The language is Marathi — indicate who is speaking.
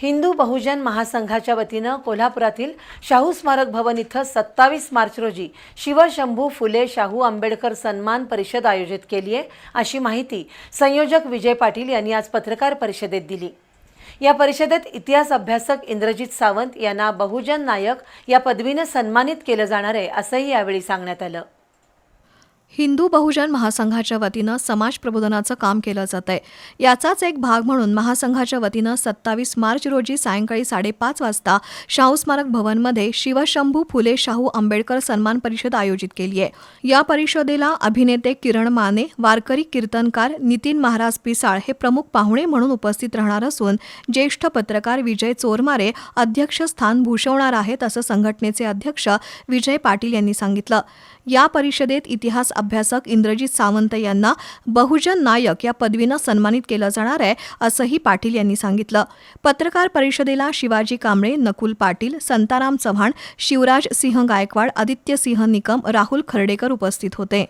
Speaker 1: हिंदू बहुजन महासंघाच्या वतीनं कोल्हापुरातील शाहू स्मारक भवन इथं सत्तावीस मार्च रोजी शिवशंभू फुले शाहू आंबेडकर सन्मान परिषद आयोजित केली आहे अशी माहिती संयोजक विजय पाटील यांनी आज पत्रकार परिषदेत दिली. या परिषदेत इतिहास अभ्यासक इंद्रजित सावंत यांना बहुजन नायक या पदवीनं सन्मानित केलं जाणार आहे असंही यावेळी सांगण्यात आलं.
Speaker 2: हिंदू बहुजन महासंघाच्या वतीनं समाज प्रबोधनाचं काम केलं जात आहे. याचाच एक भाग म्हणून महासंघाच्या वतीनं सत्तावीस मार्च रोजी सायंकाळी साडेपाच वाजता शाहू स्मारक भवनमध्ये शिवशंभू फुले शाहू आंबेडकर सन्मान परिषद आयोजित केली आहे. या परिषदेला अभिनेते किरण माने वारकरी कीर्तनकार नितीन महाराज पिसाळ हे प्रमुख पाहुणे म्हणून उपस्थित राहणार असून ज्येष्ठ पत्रकार विजय चोरमारे अध्यक्षस्थान भूषवणार आहेत असं संघटनेचे अध्यक्ष विजय पाटील यांनी सांगितलं. या परिषदेत इतिहास अभ्यासक इंद्रजित सावंत यांना बहुजन नायक या पदवीनं सन्मानित केलं जाणार आहे असंही पाटील यांनी सांगितलं. पत्रकार परिषदेला शिवाजी कांबळे नकुल पाटील संताराम चव्हाण शिवराज सिंह गायकवाड आदित्य सिंह निकम राहुल खर्डेकर उपस्थित होते.